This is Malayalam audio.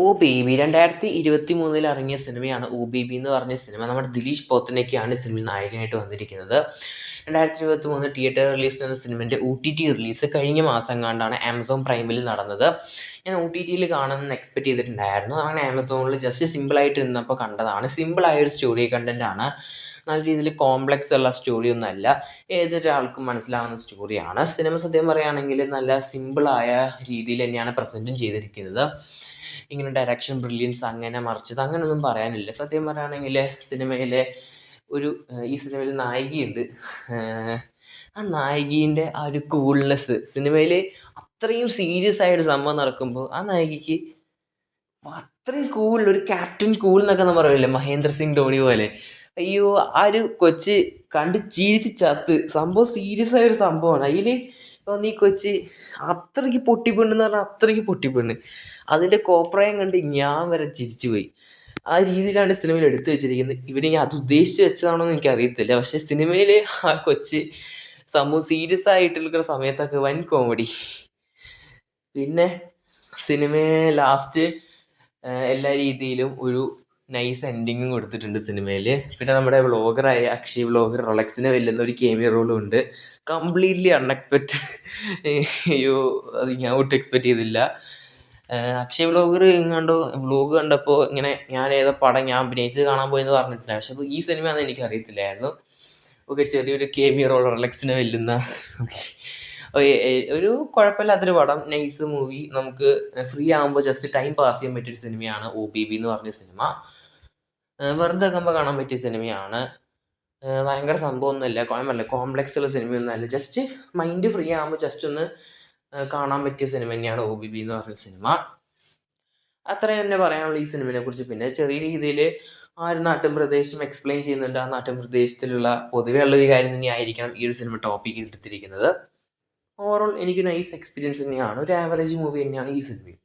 ഓ ബേബി രണ്ടായിരത്തി ഇരുപത്തി മൂന്നിൽ ഇറങ്ങിയ സിനിമയാണ് ഓ ബേബി എന്ന് പറഞ്ഞ സിനിമ. നമ്മുടെ ദിലീഷ് പോത്തനൊക്കെയാണ് സിനിമയിൽ നായകനായിട്ട് വന്നിരിക്കുന്നത്. രണ്ടായിരത്തി ഇരുപത്തി മൂന്ന് തിയേറ്റർ റിലീസ് എന്ന സിനിമന്റെ ഒ ടി ടി റിലീസ് കഴിഞ്ഞ മാസം കണ്ടാണ് ആമസോൺ പ്രൈമിൽ നടന്നത്. ഞാൻ ഒ ടി ടിയിൽ കാണുമെന്ന് എക്സ്പെക്ട് ചെയ്തിട്ടുണ്ടായിരുന്നു. അങ്ങനെ ആമസോണിൽ ജസ്റ്റ് സിമ്പിളായിട്ട് നിന്നപ്പോൾ കണ്ടതാണ്. സിമ്പിളായ ഒരു സ്റ്റോറി കണ്ടന്റ് ആണ്. നല്ല രീതിയിൽ കോംപ്ലക്സ് ഉള്ള സ്റ്റോറി ഒന്നുമല്ല ഏതൊരാൾക്കും മനസ്സിലാവുന്ന സ്റ്റോറിയാണ് സിനിമ സത്യം പറയുകയാണെങ്കിൽ നല്ല സിമ്പിളായ രീതിയിൽ തന്നെയാണ് പ്രസന്റും ചെയ്തിരിക്കുന്നത്. ഇങ്ങനെ ഡയറക്ഷൻ ബ്രില്യൻസ് അങ്ങനെ മറിച്ചത് അങ്ങനെയൊന്നും പറയാനില്ല. സത്യം പറയുകയാണെങ്കിൽ സിനിമയിലെ ഒരു ഈ സിനിമയിൽ നായികയുണ്ട്. ആ നായികീന്റെ ആ ഒരു കൂൾനെസ് സിനിമയിൽ അത്രയും സീരിയസ് ആയൊരു സംഭവം നടക്കുമ്പോൾ ആ നായികയ്ക്ക് അത്രയും കൂൾ ഒരു ക്യാപ്റ്റൻ കൂൾ എന്നൊക്കെ നമ്മൾ പറയില്ലേ? മഹേന്ദ്ര സിംഗ് ധോണി പോലെ. അയ്യോ ആ ഒരു കൊച്ച് കണ്ട് ചിരിച്ച് ചത്ത്. സംഭവം സീരിയസ് ആയൊരു സംഭവമാണ്. അതിൽ തോന്നി ഈ കൊച്ച് അത്രയ്ക്ക് പൊട്ടിപ്പെണ്ണെന്ന് പറഞ്ഞാൽ അത്രയ്ക്ക് പൊട്ടിപ്പെണ്ണ് അതിന്റെ കോപ്രായം കണ്ട് ഞാൻ വരെ ചിരിച്ചു പോയി. ആ രീതിയിലാണ് സിനിമയിൽ എടുത്തു വെച്ചിരിക്കുന്നത്. ഞാൻ അത് ഉദ്ദേശിച്ച് വെച്ചതാണോ എന്ന് എനിക്കറിയത്തില്ല. പക്ഷേ സിനിമയിൽ ആ കൊച്ച് സംഭവം സീരിയസ് ആയിട്ട് ആയിട്ടുള്ള സമയത്തൊക്കെ വൻ കോമഡി പിന്നെ സിനിമയെ ലാസ്റ്റ് എല്ലാ രീതിയിലും ഒരു നൈസ് എൻഡിങ്ങും കൊടുത്തിട്ടുണ്ട് സിനിമയിൽ പിന്നെ നമ്മുടെ വ്ളോഗറായ അക്ഷയ് വ്ളോഗർ റൊളക്സിനെ വെല്ലുന്ന ഒരു കേമിയ റോളും ഉണ്ട്. കംപ്ലീറ്റ്ലി അൺഎക്സ്പെക്റ്റഡ് അയ്യോ അത് ഞാൻ ഒട്ടും എക്സ്പെക്റ്റ് ചെയ്തില്ല. അക്ഷയ് വ്ളോഗർ കണ്ടു വ്ളോഗ് കണ്ടപ്പോൾ ഇങ്ങനെ ഞാൻ ഏതോ പടം ഞാൻ അഭിനയിച്ച് കാണാൻ പോയെന്ന് പറഞ്ഞിട്ടില്ല. പക്ഷെ ഈ ഈ സിനിമയാണെന്ന് എനിക്ക് അറിയത്തില്ലായിരുന്നു. ഓക്കെ ചെറിയൊരു കേമിയ റോൾ റൊളക്സിനെ വെല്ലുന്ന. ഒരു കുഴപ്പമില്ലാത്തൊരു പടം. നൈസ് മൂവി നമുക്ക് ഫ്രീ ആകുമ്പോൾ ജസ്റ്റ് ടൈം പാസ് ചെയ്യാൻ പറ്റിയൊരു സിനിമയാണ് ഒ ബി ബി എന്ന് പറഞ്ഞ സിനിമ. വെറുതെ ആക്കുമ്പോൾ കാണാൻ പറ്റിയ സിനിമയാണ്. ഭയങ്കര സംഭവമൊന്നുമില്ല. കോമല്ല കോംപ്ലക്സ് ഉള്ള സിനിമയൊന്നുമല്ല ജസ്റ്റ് മൈൻഡ് ഫ്രീ ആകുമ്പോൾ ജസ്റ്റ് ഒന്ന് കാണാൻ പറ്റിയ സിനിമ തന്നെയാണ് ഒ ബി ബി എന്ന് പറഞ്ഞ സിനിമ. അത്രയും തന്നെ പറയാനുള്ള ഈ സിനിമയെ കുറിച്ച്. പിന്നെ ചെറിയ രീതിയിൽ ആ ഒരു നാട്ടിൻ പ്രദേശം എക്സ്പ്ലെയിൻ ചെയ്യുന്നുണ്ട്. ആ നാട്ടിൻ പ്രദേശത്തിലുള്ള പൊതുവെ ഉള്ളൊരു കാര്യം തന്നെയായിരിക്കണം ഈ ഒരു സിനിമ ടോപ്പിക്ക് എടുത്തിരിക്കുന്നത്. ഓവറോൾ എനിക്ക് നൈസ് എക്സ്പീരിയൻസ് തന്നെയാണ്. ഒരു ആവറേജ് മൂവി തന്നെയാണ് ഈ സിനിമ